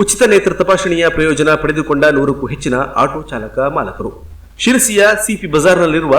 ಉಚಿತ ನೇತ್ರ ತಪಾಸಣೆಯ ಪ್ರಯೋಜನ ಪಡೆದುಕೊಂಡ ನೂರಕ್ಕೂ ಹೆಚ್ಚಿನ ಆಟೋ ಚಾಲಕ ಮಾಲಕರು. ಶಿರಸಿಯ ಸಿಪಿ ಬಜಾರ್ನಲ್ಲಿರುವ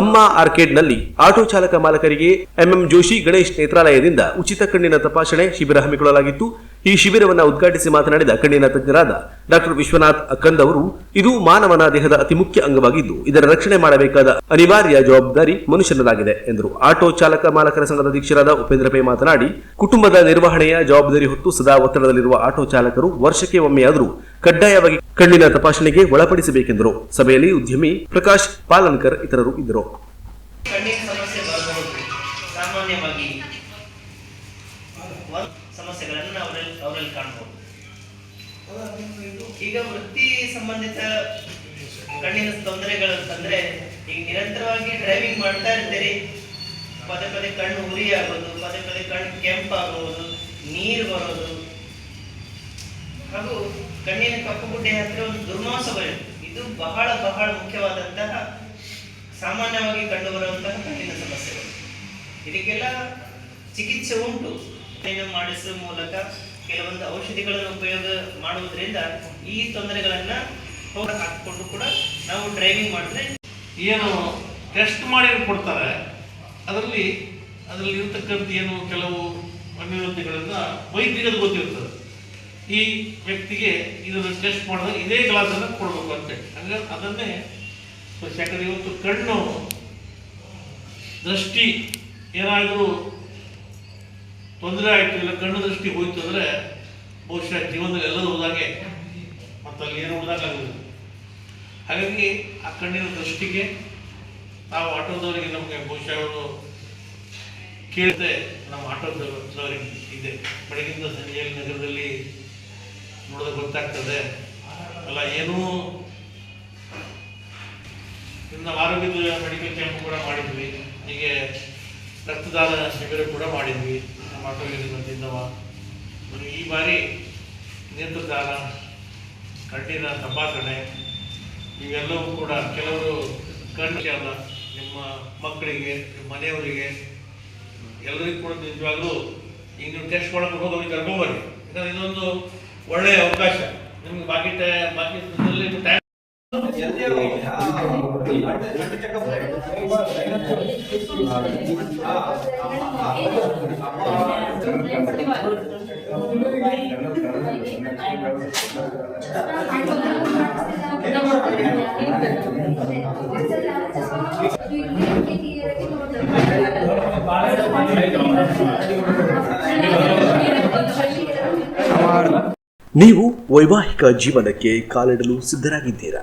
ಅಮ್ಮ ಆರ್ಕೇಡ್ನಲ್ಲಿ ಆಟೋ ಚಾಲಕ ಮಾಲಕರಿಗೆ ಎಂಎಂ ಜೋಶಿ ಗಣೇಶ್ ನೇತ್ರಾಲಯದಿಂದ ಉಚಿತ ಕಣ್ಣಿನ ತಪಾಸಣೆ ಶಿಬಿರ ಹಮ್ಮಿಕೊಳ್ಳಲಾಗಿತ್ತು. ಈ ಶಿಬಿರವನ್ನು ಉದ್ಘಾಟಿಸಿ ಮಾತನಾಡಿದ ಕಣ್ಣಿನ ತಜ್ಞರಾದ ಡಾಕ್ಟರ್ ವಿಶ್ವನಾಥ್ ಅಕ್ಕಂದ್ ಅವರು, ಇದು ಮಾನವನ ದೇಹದ ಅತಿ ಮುಖ್ಯ ಅಂಗವಾಗಿದ್ದು, ಇದರ ರಕ್ಷಣೆ ಮಾಡಬೇಕಾದ ಅನಿವಾರ್ಯ ಜವಾಬ್ದಾರಿ ಮನುಷ್ಯನದಾಗಿದೆ ಎಂದರು. ಆಟೋ ಚಾಲಕ ಮಾಲಕರ ಸಂಘದ ಅಧ್ಯಕ್ಷರಾದ ಉಪೇಂದ್ರ ಪೈ ಮಾತನಾಡಿ, ಕುಟುಂಬದ ನಿರ್ವಹಣೆಯ ಜವಾಬ್ದಾರಿ ಹೊತ್ತು ಸದಾ ಒತ್ತಡದಲ್ಲಿರುವ ಆಟೋ ಚಾಲಕರು ವರ್ಷಕ್ಕೆ ಒಮ್ಮೆಯಾದರೂ ಕಡ್ಡಾಯವಾಗಿ ಕಣ್ಣಿನ ತಪಾಸಣೆಗೆ ಒಳಪಡಿಸಬೇಕೆಂದರು. ಸಭೆಯಲ್ಲಿ ಉದ್ಯಮಿ ಪ್ರಕಾಶ್ ಪಾಲನ್ಕರ್ ಇತರರು ಇದ್ದರು. ಸಮಸ್ಯೆಗಳನ್ನು ಅವರಲ್ಲಿ ಅವರಲ್ಲಿ ಕಾಣಬಹುದು ಈಗ ವೃತ್ತಿ ಸಂಬಂಧಿತ ಕಣ್ಣಿನ ತೊಂದರೆಗಳು ಅಂತಂದ್ರೆ ಈಗ ನಿರಂತರವಾಗಿ ಡ್ರೈವಿಂಗ್ ಮಾಡ್ತಾ ಇರ್ತೀರಿ. ಪದೇ ಪದೇ ಕಣ್ಣು ಉರಿ ಆಗೋದು, ಪದೇ ಪದೇ ಕಣ್ಣು ಕೆಂಪಾಗುವುದು ನೀರು ಬರೋದು. ಹಾಗೂ ಕಣ್ಣಿನ ಕಪ್ಪು ಗುಡ್ಡೆ ಹತ್ತಿರ ಒಂದು ದುರ್ಮಾಂಸ ಇದು ಬಹಳ ಬಹಳ ಮುಖ್ಯವಾದಂತಹ ಸಾಮಾನ್ಯವಾಗಿ ಕಂಡುಬರುವಂತಹ ಕಣ್ಣಿನ ಸಮಸ್ಯೆಗಳು. ಇದಕ್ಕೆಲ್ಲ ಚಿಕಿತ್ಸೆ ಉಂಟು. ಮಾಡಿಸುವ ಮೂಲಕ ಕೆಲವೊಂದು ಔಷಧಿಗಳನ್ನು ಉಪಯೋಗ ಮಾಡುವುದರಿಂದ ಈ ತೊಂದರೆಗಳನ್ನ ಹಾಕಿಕೊಂಡು ಕೂಡ ನಾವು ಡ್ರೈವಿಂಗ್ ಮಾಡಿದ್ರೆ ಏನು ಟೆಸ್ಟ್ ಮಾಡಿ ಕೊಡ್ತಾರೆ ಅದರಲ್ಲಿ ಅದರಲ್ಲಿ ಇರತಕ್ಕಂಥ ಏನು ಕೆಲವು ಅನ್ಯೂನತೆಗಳನ್ನ ವೈದ್ಯರಿಗೆ ಗೊತ್ತಿರ್ತದೆ ಈ ವ್ಯಕ್ತಿಗೆ ಇದನ್ನು ಟೆಸ್ಟ್ ಮಾಡಿದಾಗ ಇದೇ ಗ್ಲಾಸನ್ನು ಕೊಡಬೇಕು ಅಂತೇಳಿ ಹಂಗೆ ಅದನ್ನೇ. ಯಾಕಂದ್ರೆ ಇವತ್ತು ಕಣ್ಣು, ದೃಷ್ಟಿ ಏನಾದರೂ ತೊಂದರೆ ಆಯಿತು ಇಲ್ಲ, ಕಣ್ಣು ದೃಷ್ಟಿ ಹೋಯ್ತು ಅಂದರೆ ಬಹುಶಃ ಜೀವನದಲ್ಲಿ ಎಲ್ಲರೂ ಹೋದಾಗೆ ಮತ್ತು ಅಲ್ಲಿ ಏನು ಹೋದಾಗಲ್ಲ ಹಾಗಾಗಿ ಆ ಕಣ್ಣಿನ ದೃಷ್ಟಿಗೆ ನಾವು ಆಟೋದವರಿಗೆ ನಮಗೆ ಬಹುಶಃ ಅವರು ಕೇಳಿದೆ ನಮ್ಮ ಆಟೋದವರಿಗೆ ಇದೆ. ಬೆಳಗಿಂದ ಸಂಜೆಯಲ್ಲಿ ನಗರದಲ್ಲಿ ನೋಡಿದ್ರೆ ಗೊತ್ತಾಗ್ತದೆ. ಅಲ್ಲ, ಏನೂ ನಾವು ಆರೋಗ್ಯದ ಮೆಡಿಕಲ್ ಕ್ಯಾಂಪ್ ಕೂಡ ಮಾಡಿದ್ವಿ. ಹೀಗೆ ರಕ್ತದಾನ ಶಿಬಿರ ಕೂಡ ಮಾಡಿದ್ವಿ. ಆಟೋದಲ್ಲಿ ಬಂದಿದ್ದವ. ಇವರು ಈ ಬಾರಿ ನೇತ್ರದಾನ ಕಣ್ಣಿನ ತಪಾಸಣೆ, ಇವೆಲ್ಲವೂ ಕೂಡ ಕೆಲವರು ಕಣ್ಣು ಅಲ್ಲ, ನಿಮ್ಮ ಮಕ್ಕಳಿಗೆ, ನಿಮ್ಮ ಮನೆಯವರಿಗೆ. ಎಲ್ಲರಿಗೂ ಕೂಡ ನಿಜವಾಗ್ಲೂ ಈಗ ನೀವು ಟೆಸ್ಟ್ ಮಾಡಕ್ಕೆ ಹೋಗೋದು ಕರ್ಕೊಂಬರ್ರಿ ಯಾಕಂದ್ರೆ ಇದೊಂದು ಒಳ್ಳೆಯ ಅವಕಾಶ. ನಿಮ್ಗೆ ಬಾಕಿ ಬಾಕಿ ನೀವು ವೈವಾಹಿಕ ಜೀವನಕ್ಕೆ ಕಾಲಿಡಲು ಸಿದ್ಧರಾಗಿದ್ದೀರಾ?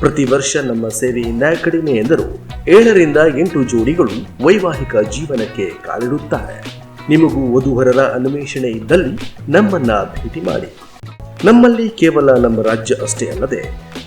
ಪ್ರತಿ ವರ್ಷ ನಮ್ಮ ಸೇವೆಯಿಂದ ಕಡಿಮೆ ಎಂದರು. ಏಳರಿಂದ ಎಂಟು ಜೋಡಿಗಳು ವೈವಾಹಿಕ ಜೀವನಕ್ಕೆ ಕಾಲಿಡುತ್ತಾರೆ. ನಿಮಗೂ ವಧುವರರ ಅನ್ವೇಷಣೆ ಇದ್ದಲ್ಲಿ ನಮ್ಮನ್ನ ಭೇಟಿ ಮಾಡಿ. ನಮ್ಮಲ್ಲಿ ಕೇವಲ ನಮ್ಮ ರಾಜ್ಯ ಅಷ್ಟೇ ಅಲ್ಲದೆ